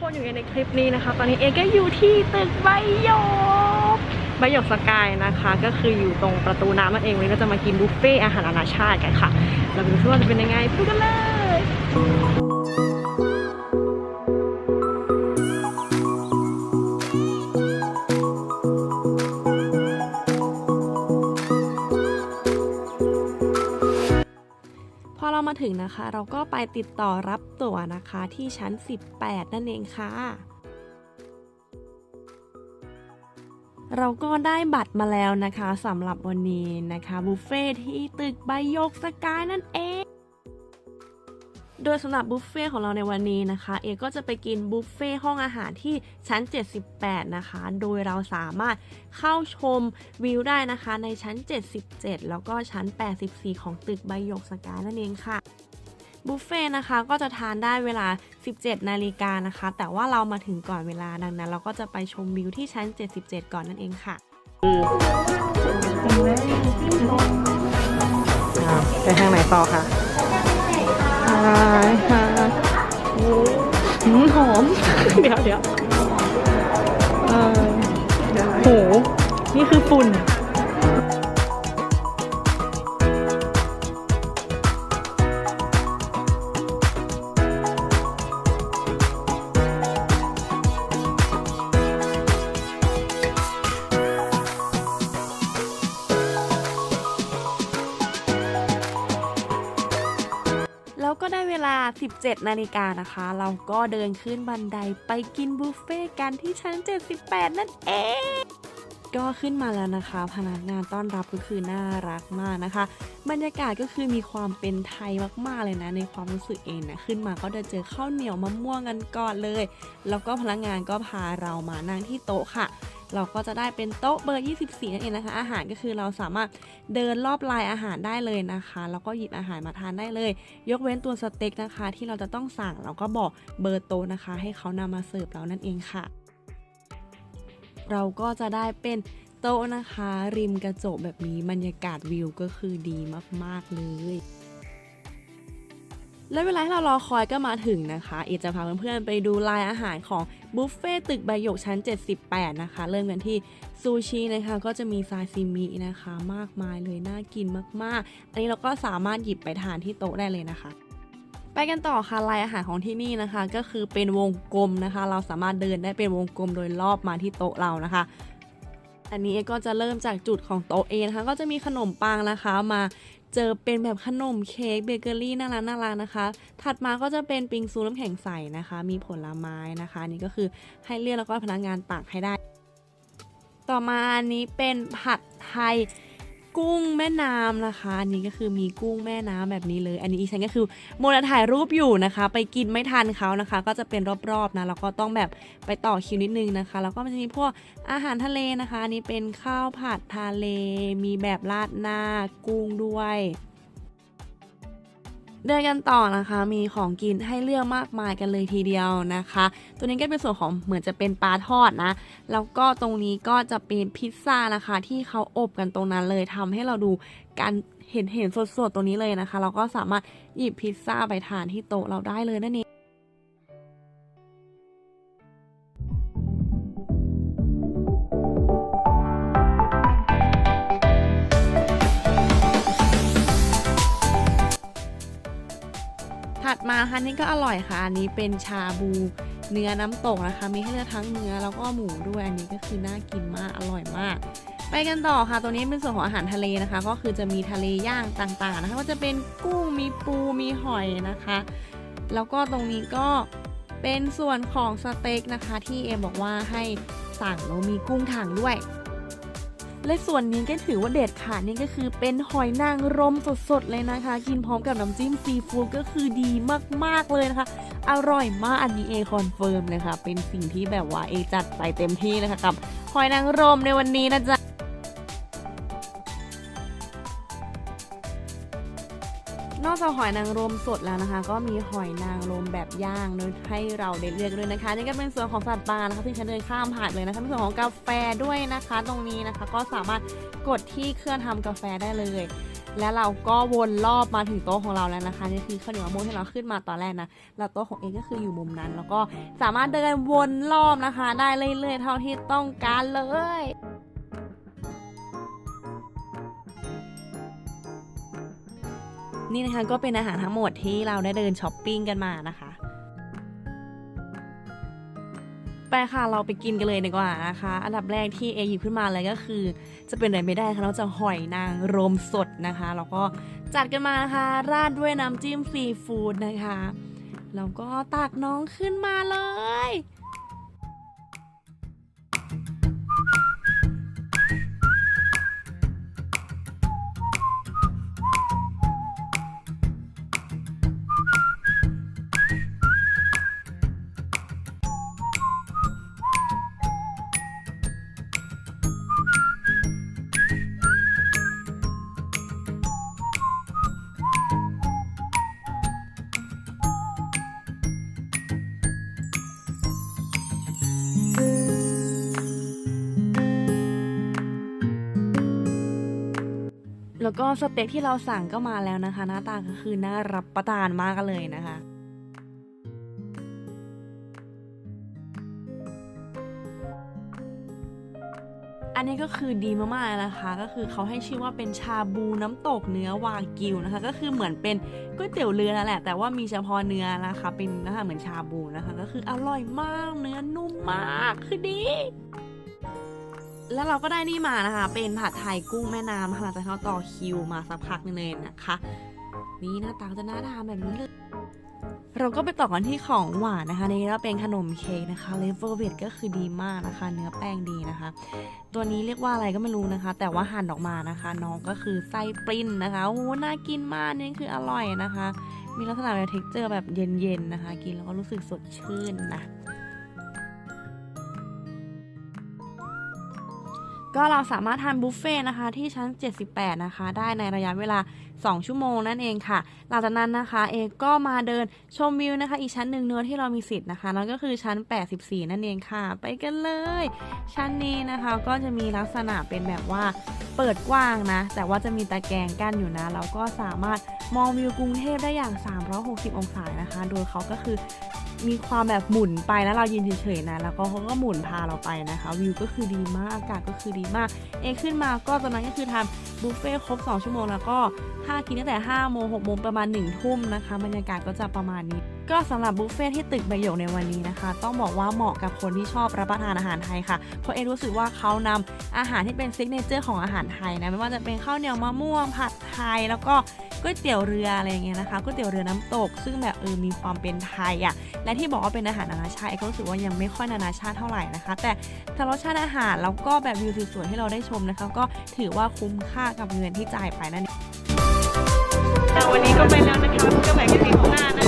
คนอยู่ในคลิปนี้นะคะ ตอนนี้เอก็อยู่ที่ตึกใบหยกใบหยกสกายนะคะ ก็คืออยู่ตรงประตูน้ำนั่นเองวันนี้ก็จะมากินบุฟเฟ่อาหารนานาชาติกันค่ะเราไปดูซิว่าจะเป็นยังไงพูดกันเลย ถึงนะคะ เราก็ไปติดต่อรับตั๋วนะคะที่ชั้น 18 นั่นเองค่ะ เราก็ได้บัตรมาแล้วนะคะสำหรับวันนี้นะคะบุฟเฟ่ที่ตึกใบโยกสกายนั่นเอง โดยสำหรับบุฟเฟ่ของเราในวันนี้นะคะ เอก็จะไปกินบุฟเฟ่ห้องอาหารที่ชั้น 78 นะคะ โดยเราสามารถเข้าชมวิวได้นะคะ ในชั้น 77 แล้วก็ชั้น 84 ของตึกใบหยกสกายนั่นเองค่ะบุฟเฟ่ต์นะคะก็จะทานได้เวลา 17 นาฬิกานะคะ แต่ว่าเรามาถึงก่อนเวลาดังนั้น เราก็จะไปชมวิวที่ชั้น 77 ก่อนนั่นเองค่ะไปทางไหนต่อคะ ค่ะหอม เดี๋ยวเดี๋ยวเออโห นี่คือฝุ่น ลา 17 นาฬิกานะคะ เราก็เดินขึ้นบันไดไปกินบุฟเฟ่ต์กันที่ชั้น 78 นั่นเอง ก็ขึ้นมาแล้วนะคะ พนักงานต้อนรับก็คือน่ารักมากนะคะ บรรยากาศก็คือมีความเป็นไทยมากๆเลยนะ ในความรู้สึกเองนะขึ้นมาก็จะเจอข้าวเหนียวมะม่วงกันก่อนเลย แล้วก็พนักงานก็พาเรามานั่งที่โต๊ะค่ะ เราก็จะได้เป็นโต๊ะเบอร์ 24 นั่นเองนะคะ อาหารก็คือเราสามารถเดินรอบลายอาหารได้เลยนะคะ แล้วก็หยิบอาหารมาทานได้เลย ยกเว้นตัวสเต็กนะคะ ที่เราจะต้องสั่งเราก็บอกเบอร์โต๊ะนะคะ ให้เขานำมาเสิร์ฟเรานั่นเองค่ะ เราก็จะได้เป็นโต๊ะนะคะ ริมกระจกแบบนี้บรรยากาศวิวก็คือดีมากๆเลย และเวลาที่เรารอคอยก็มาถึงนะคะเอจะพาเพื่อนๆไปดูลายอาหารของบุฟเฟ่ตึกใบหยกชั้น 78 นะคะ เริ่มกันที่ซูชินะคะ ก็จะมีซาซิมินะคะ มากมายเลย น่ากินมากๆ อันนี้เราก็สามารถหยิบไปทานที่โต๊ะได้เลยนะคะ ไปกันต่อค่ะลายอาหารของที่นี่นะคะ ก็คือเป็นวงกลมนะคะ เราสามารถเดินได้เป็นวงกลมโดยรอบมาที่โต๊ะเรานะคะอันนี้ก็จะเริ่มจากจุดของโต๊ะเองนะคะก็จะมีขนมปังนะคะมา เจอเป็นแบบขนมเค้กเบเกอรี่น่ารักน่ารักนะคะ ถัดมาก็จะเป็นปิงซูน้ำแข็งใสนะคะ มีผลไม้นะคะนนี่ก็คือให้เลือกแล้วก็พนักงานตักให้ได้ ต่อมาอันนี้เป็นผัดไทย กุ้งแม่น้ำนะคะอันนี้ก็คือมีกุ้งแม่น้ำแบบนี้เลย อันนี้อีฉันก็คือโมนถ่ายรูปอยู่นะคะ ไปกินไม่ทันเขานะคะ ก็จะเป็นรอบๆนะแล้วก็ต้องแบบไปต่อคิวนิดนึงนะคะ แล้วก็มันจะมีพวกอาหารทะเลนะคะอันนี้เป็นข้าวผัดทะเล มีแบบราดหน้ากุ้งด้วย เดินกันต่อนะคะ มีของกินให้เลือกมากมายกันเลยทีเดียวนะคะ ตัวนี้ก็เป็นส่วนของเหมือนจะเป็นปลาทอดนะ แล้วก็ตรงนี้ก็จะเป็นพิซซ่านะคะ ที่เขาอบกันตรงนั้นเลยทำให้เราดูการเห็นเห็นสดๆตรงนี้เลยนะคะ เราก็สามารถหยิบพิซซ่าไปทานที่โต๊ะเราได้เลยนั่นเอง มาค่ะนี่ก็อร่อยค่ะ อันนี้เป็นชาบูเนื้อน้ำตกนะคะ มีให้เลือกทั้งเนื้อแล้วก็หมูด้วย อันนี้ก็คือน่ากินมากอร่อยมาก ไปกันต่อค่ะ ตัวนี้เป็นส่วนของอาหารทะเลนะคะ ก็คือจะมีทะเลย่างต่างๆนะคะ ก็จะเป็นกุ้ง มีปู มีหอยนะคะ แล้วก็ตรงนี้ก็เป็นส่วนของสเต็กนะคะ ที่เอมบอกว่าให้สั่งแล้วมีกุ้งถังด้วย และส่วนนี้ก็ถือว่าเด็ดค่ะนี่ก็คือเป็นหอยนางรมสดๆเลยนะคะ กินพร้อมกับน้ำจิ้มซีฟู้ดก็คือดีมากๆเลยนะคะ อร่อยมากอันนี้เอคอนเฟิร์มเลยค่ะ เป็นสิ่งที่แบบว่าเอจัดไปเต็มที่นะคะกับหอยนางรมในวันนี้นะจ๊ะ จากหอยนางรมสดแล้วนะคะ ก็มีหอยนางรมแบบย่างด้วยให้เราได้เลือกด้วยนะคะนี่ก็เป็นส่วนของสัตว์ป่านะคะที่ฉันเดินข้ามผ่านเลยนะคะเป็นส่วนของกาแฟด้วยนะคะ ตรงนี้นะคะ ก็สามารถกดที่เครื่องทำกาแฟได้เลย และเราก็วนรอบมาถึงโต๊ะของเราแล้วนะคะนี่คือข้าวเหนียวมะม่วงที่เราขึ้นมาตอนแรกนะแล้วโต๊ะของเองก็คืออยู่มุมนั้น แล้วก็สามารถเดินวนรอบนะคะ ได้เรื่อยๆเท่าที่ต้องการเลย นี่นะคะก็เป็นอาหารทั้งหมดที่เราได้เดินช้อปปิ้งกันมานะคะไปค่ะเราไปกินกันเลยดีกว่านะคะ อันดับแรกที่เอหยิบขึ้นมาเลยก็คือ จะเป็นอะไรไม่ได้ค่ะนอกจากหอยนางรมสดนะคะแล้วก็จัดกันมานะคะ ราดด้วยน้ำจิ้มซีฟู้ดนะคะแล้วก็ตักน้องขึ้นมาเลย แล้วก็สเต็กที่เราสั่งก็มาแล้วนะคะ หน้าตาก็คือน่ารับประทานมากเลยนะคะอันนี้ก็คือดีมากๆนะคะ ก็คือเขาให้ชื่อว่าเป็นชาบูน้ำตกเนื้อวากิวนะคะ ก็คือเหมือนเป็นก๋วยเตี๋ยวเรือนั่นแหละ แต่ว่ามีเฉพาะเนื้อนะคะ เป็นนะคะเหมือนชาบูนะคะ ก็คืออร่อยมากเนื้อนุ่มมากคือดี แล้วเราก็ได้นี่มานะคะ เป็นผัดไทยกุ้งแม่น้ำนะคะหลังจากที่เราต่อคิวมาสักพักนึงเลยนะคะ นี่หน้าตาจะน่าทานแบบนี้เลย เราก็ไปต่อกันที่ของหวานนะคะ นี่ก็เป็นขนมเค้กนะคะเลเวอร์เวทก็คือดีมากนะคะ เนื้อแป้งดีนะคะ ตัวนี้เรียกว่าอะไรก็ไม่รู้นะคะ แต่ว่าหั่นออกมานะคะ น้องก็คือไส้ปริ้นนะคะโอ้โหน่ากินมากนี่คืออร่อยนะคะ มีลักษณะแบบเท็กเจอร์แบบเย็นๆนะคะ กินแล้วก็รู้สึกสดชื่นนะ ก็เราสามารถทานบุฟเฟ่ต์นะคะที่ชั้น 78 นะคะ ได้ในระยะเวลา 2 ชั่วโมงนั่นเองค่ะ หลังจากนั้นนะคะเอกก็มาเดินชมวิวนะคะ อีกชั้นหนึ่งเนื้อที่เรามีสิทธิ์นะคะนั่นก็คือชั้น 84 นั่นเองค่ะ ไปกันเลย ชั้นนี้นะคะก็จะมีลักษณะเป็นแบบว่าเปิดกว้างนะ แต่ว่าจะมีตะแกรงกั้นอยู่นะ เราก็สามารถมองวิวกรุงเทพได้อย่าง 360 องศานะคะ โดยเขาก็คือ มีความแบบหมุนไปแล้วเรายืนเฉยๆนะ แล้วก็เขาก็หมุนพาเราไปนะคะ วิวก็คือดีมากอากาศก็คือดีมาก เอขึ้นมาก็ตอนนั้นก็คือทำบุฟเฟ่ต์ครบ 2 ชั่วโมง แล้วก็ถ้ากินตั้งแต่5โมง6โมงประมาณ 1 ทุ่มนะคะบรรยากาศก็จะประมาณนี้ ก็สำหรับบุฟเฟ่ต์ที่ตึกใบหยกในวันนี้นะคะ ต้องบอกว่าเหมาะกับคนที่ชอบรับประทานอาหารไทยค่ะ เพราะเอรู้สึกว่าเขานำอาหารที่เป็นซิกเนเจอร์ของอาหารไทยนะไม่ว่าจะเป็นข้าวเหนียวมะม่วงผัดไทยแล้วก็ ก๋วยเตี๋ยวเรืออะไรอย่างเงี้ยนะคะก๋วยเตี๋ยวเรือน้ำตก ซึ่งแบบเออมีความเป็นไทยอะและที่บอกว่าเป็นอาหารนานาชาติก็รู้สึกว่ายังไม่ค่อยนานาชาติเท่าไหร่นะคะ แต่ถ้ารสชาติอาหารแล้วก็แบบวิวสวยๆที่เราได้ชมนะคะ ก็ถือว่าคุ้มค่ากับเงินที่จ่ายไปนั่นเองวันนี้ก็ไปแล้วนะคะพบกันใหม่คลิปหน้านะคะ